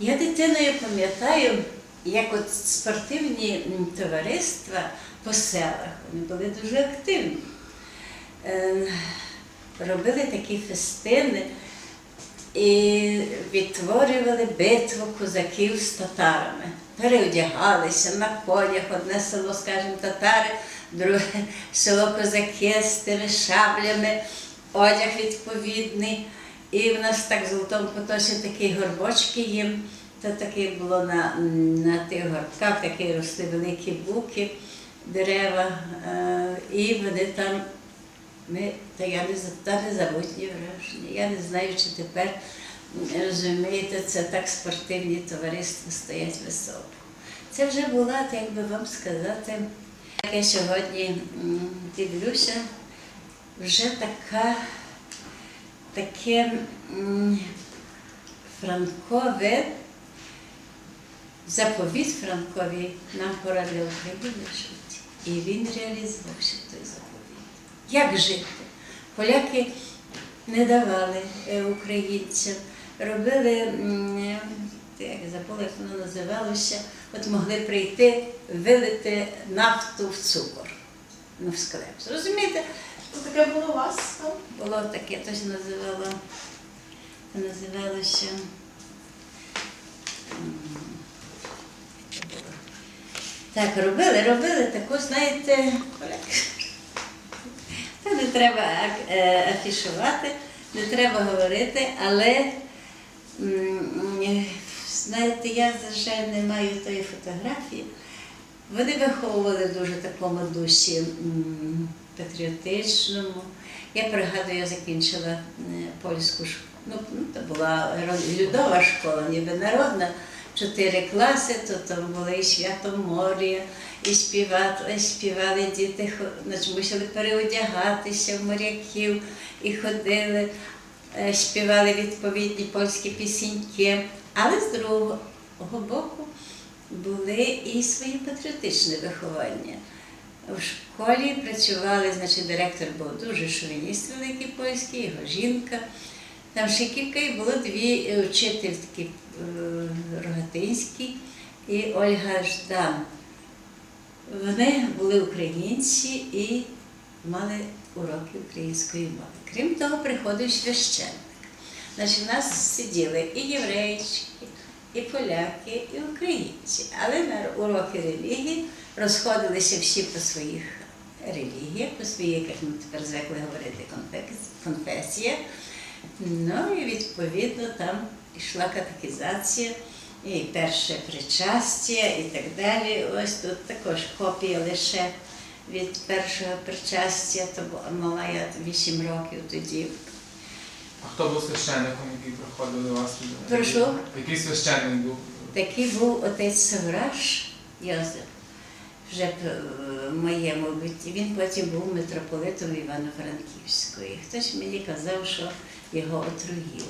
Я дитиною пам'ятаю, як от спортивні товариства по селах вони були дуже активні. Е, Робили такі фестини і відтворювали битву козаків з татарами. Переодягалися на конях, одне село, скажімо, татари, друге село козаки з шаблями, одяг відповідний. І в нас так в Золотому Потосі такі горбочки їм, то таке було на, на тих горбках, такі росли великі буки, дерева, е, і вони там ми, та я не, та не забутні враження. Я не знаю, чи тепер розумієте, це так спортивні товариства стоять високо. Це вже була, як би вам сказати, як я сьогодні дивлюся, вже така, таке франкове, заповіт Франкові нам пора для України жити. І він реалізував ще той заповіт. Як жити? Поляки не давали е, українцям, робили, е, як як воно називалося, от могли прийти, вилити нафту в цукор. Ну, в склеп. Розумієте, То таке було у вас там? було таке, то ж називало, називалося. Так, робили, робили таку, знаєте. Та не треба е, афішувати, не треба говорити, але знаєте, я, жаль, не маю тої фотографії. Вони виховували дуже такому дусі патріотичному. Я пригадую, я закінчила е, польську школу. Ну, ну, це була людова школа, ніби народна. Чотири класи, то там були і Святомор'я, і співали, і співали діти, значить, мусили переодягатися в моряків і ходили, е, співали відповідні польські пісеньки. Але з другого боку були і свої патріотичне виховання. В школі працювали, значить, директор був дуже шовініст великий польський, його жінка. Там ще кілька і було дві е, вчительки е, Рогатинський і Ольга Ждан. Вони були українці і мали уроки української мови. Крім того, приходив священник. Значить, в нас сиділи і єврейчики, і поляки, і українці. Але на уроки релігії розходилися всі по своїх релігіях, по своїх, як ми тепер звикли говорити, конфесіях. Ну і відповідно там йшла катехізація, і перше причастя, і так далі. Ось тут також копія лише від першого причастя, то мала я 8 років тоді. А хто був священником, який приходив до вас? Прошу? Який священник був? Такий був отець Савраш Йозеф, вже е, в моєму битті. Він потім був митрополитом Івано-Франківської. Хтось мені казав, що його отруїли.